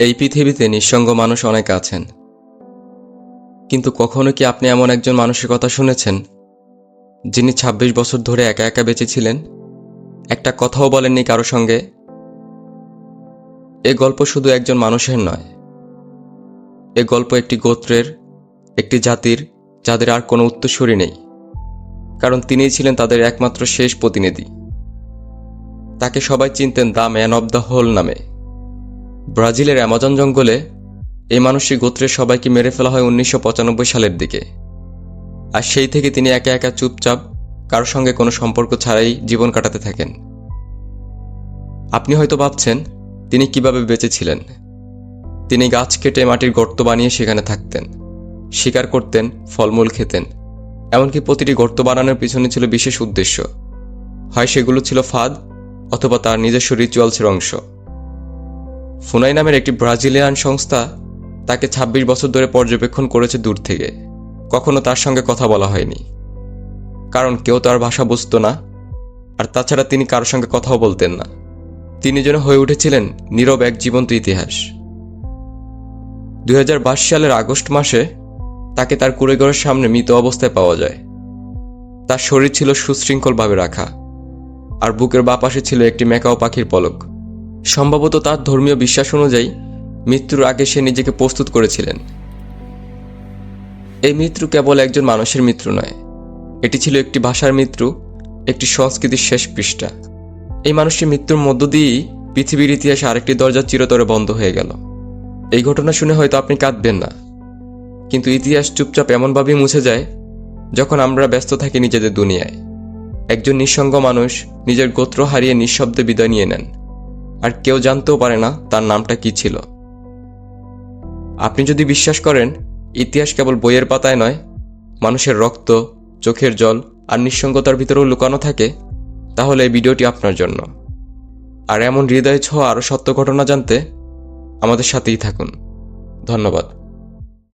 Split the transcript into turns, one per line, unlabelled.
এই পৃথিবীতে নিঃসঙ্গ মানুষ অনেক আছেন। কিন্তু কখনো কি আপনি এমন একজন মানুষের কথা শুনেছেন, যিনি ২৬ বছর ধরে একা একা বেঁচে ছিলেন? একটা কথাও বলেননি কারও সঙ্গে? এ গল্প শুধু একজন মানুষের নয়। এ গল্প একটি গোত্রের, একটি জাতির, যাদের আর কোনো উত্তরসূরি নেই। কারণ তিনিই ছিলেন তাদের একমাত্র শেষ প্রতিনিধি। তাকে সবাই চিনতেন the man of the whole নামে। ব্রাজিলের অ্যামাজন জঙ্গলে এই মানুষটি গোত্রের সবাইকে মেরে ফেলা হয় উনিশশো পঁচানব্বই সালের দিকে। আর সেই থেকে তিনি একা একা চুপচাপ কারোর সঙ্গে কোনো সম্পর্ক ছাড়াই জীবন কাটাতে থাকেন। আপনি হয়তো ভাবছেন, তিনি কীভাবে বেঁচেছিলেন তিনি গাছ কেটে মাটির গর্ত বানিয়ে সেখানে থাকতেন, শিকার করতেন, ফলমূল খেতেন। এমনকি প্রতিটি গর্ত বানানোর পিছনে ছিল বিশেষ উদ্দেশ্য। হয় সেগুলো ছিল ফাঁদ, অথবা তার নিজস্ব রিচুয়ালসের অংশ। ফুনাই নামের একটি ব্রাজিলিয়ান সংস্থা তাকে ২৬ বছর ধরে পর্যবেক্ষণ করেছে দূর থেকে। কখনো তার সঙ্গে কথা বলা হয়নি। কারণ কেউ তার ভাষা বুঝতো না, আর তাছাড়া তিনি কারোর সঙ্গে কথাও বলতেন না। তিনি যেন হয়ে উঠেছিলেন নীরব এক জীবন্ত ইতিহাস। দু হাজার বাইশ সালের আগস্ট মাসে তাকে তার কুড়েঘরের সামনে মৃত অবস্থায় পাওয়া যায়। তার শরীর ছিল সুশৃঙ্খলভাবে রাখা, আর বুকের বাঁ পাশে ছিল একটি মেকাও পাখির পলক। সম্ভবত তার ধর্মীয় বিশ্বাস অনুযায়ী মৃত্যুর আগে সে নিজেকে প্রস্তুত করেছিলেন। এই মৃত্যু কেবল একজন মানুষের মৃত্যু নয়, এটি ছিল একটি ভাষার মৃত্যু, একটি সংস্কৃতির শেষ পৃষ্ঠা। এই মানুষটির মৃত্যুর মধ্য দিয়েই পৃথিবীর ইতিহাসে আরেকটি দরজা চিরতরে বন্ধ হয়ে গেল। এই ঘটনা শুনে হয়তো আপনি কাঁদবেন না, কিন্তু ইতিহাস চুপচাপ এমনভাবেই মুছে যায় যখন আমরা ব্যস্ত থাকি নিজেদের দুনিয়ায়। একজন নিঃসঙ্গ মানুষ নিজের গোত্র হারিয়ে নিঃশব্দে বিদায় নিয়ে নেন। আর কেউ জানতেও পারে না তার নামটা কি ছিল। আপনি যদি বিশ্বাস করেন, ইতিহাস কেবল বইয়ের পাতায় নয়, মানুষের রক্ত, চোখের জল আর নিঃসঙ্গতার ভিতরেও লুকানো থাকে, তাহলে এই ভিডিওটি আপনার জন্য। আর এমন হৃদয় ছোঁয়া আরও সত্য ঘটনা জানতে আমাদের সাথেই থাকুন। ধন্যবাদ।